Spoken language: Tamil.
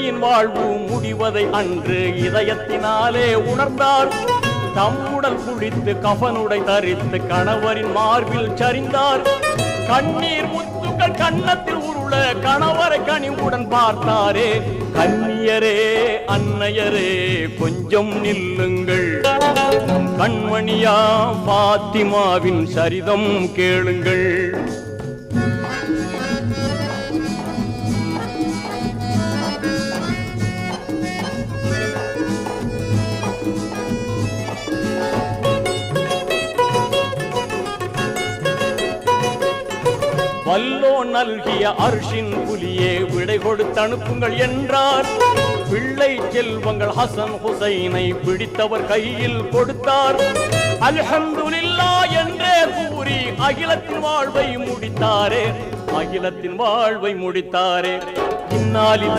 பிள்ளையின் வாழ்வு முடிவதை அன்று இதயத்தினாலே உணர்ந்தார். தம்முடல் குளித்து கபனுடை தரித்து கணவரின் மார்பில் சரிந்தார். கண்ணீர் முத்துக்கள் கன்னத்தில் உருள கணவரை கனிவுடன் பார்த்தாரே. கன்னியரே அன்னையரே கொஞ்சம் நில்லுங்கள். கண்மணியா பாத்திமாவின் சரிதம் கேளுங்கள். வல்லோ நல்கிய அர்ஷின் புலியே விடை கொடுத்து அனுப்புங்கள் என்றார். பிள்ளை செல்வங்கள் ஹசன் ஹுசைனை பிடித்தவர் கையில் கொடுத்தார். அல்ஹம்துலில்லா என்றே கூறி அகிலத்தின் வாழ்வை முடித்தாரே அகிலத்தின் வாழ்வை முடித்தாரே. இந்நாளில்